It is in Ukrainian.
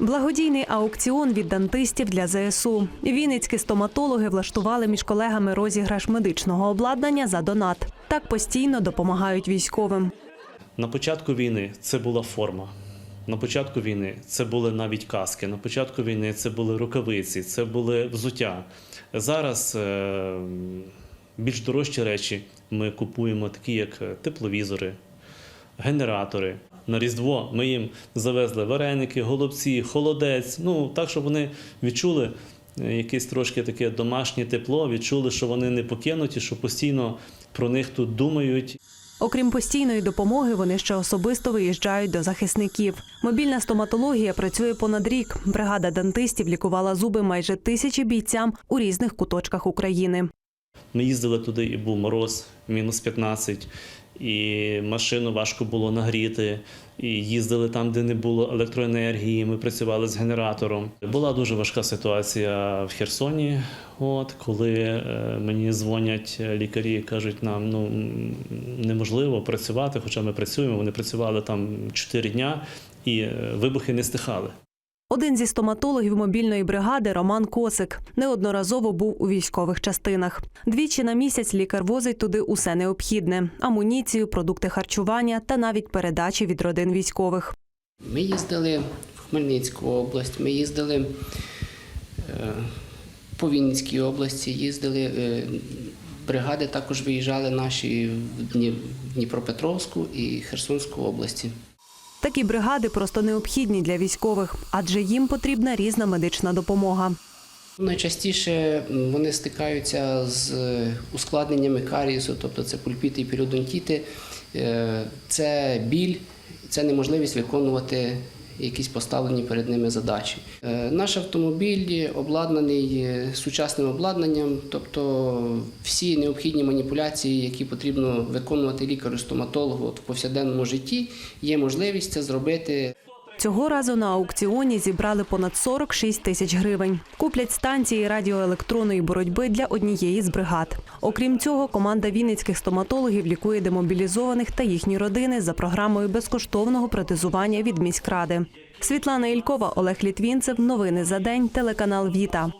Благодійний аукціон від дантистів для ЗСУ. Вінницькі стоматологи влаштували між колегами розіграш медичного обладнання за донат. Так постійно допомагають військовим. На початку війни це була форма. На початку війни це були навіть каски. На початку війни це були рукавиці, це були взуття. Зараз е, більш дорожчі речі ми купуємо, такі як е, тепловізори, генератори. На Різдво ми їм завезли вареники, голубці, холодець. Ну так, щоб вони відчули е, якесь трошки таке домашнє тепло, відчули, що вони не покинуті, що постійно про них тут думають. Окрім постійної допомоги, вони ще особисто виїжджають до захисників. Мобільна стоматологія працює понад рік. Бригада дантистів лікувала зуби майже тисячі бійцям у різних куточках України. Ми їздили туди, і був мороз, мінус 15, і машину важко було нагріти. І їздили там, де не було електроенергії. Ми працювали з генератором. Була дуже важка ситуація в Херсоні. От коли е, мені дзвонять лікарі і кажуть, нам ну неможливо працювати, хоча ми працюємо. Вони працювали там 4 дня, і е, вибухи не стихали. Один зі стоматологів мобільної бригади Роман Косик неодноразово був у військових частинах. Двічі на місяць лікар возить туди усе необхідне: амуніцію, продукти харчування та навіть передачі від родин військових. Ми їздили в Хмельницьку область, ми їздили е, по Вінницькій області, їздили. е, Бригади також виїжджали наші в Дні- в Дніпропетровську і Херсонську області. Такі бригади просто необхідні для військових, адже їм потрібна різна медична допомога. Найчастіше вони стикаються з е, ускладненнями карієсу, тобто це пульпіти і періодонтіти, Е, це біль, це неможливість виконувати якісь поставлені перед ними задачі. Е, Наш автомобіль обладнаний е, сучасним обладнанням, тобто всі необхідні маніпуляції, які потрібно виконувати лікарю-стоматологу в повсякденному житті, є можливість це зробити Цього разу на аукціоні зібрали понад 46 тисяч гривень. Куплять станції радіоелектронної боротьби для однієї з бригад. Окрім цього, команда вінницьких стоматологів лікує демобілізованих та їхні родини за програмою безкоштовного протезування від міськради. Світлана Ількова, Олег Літвінцев. Новини за день. Телеканал Віта.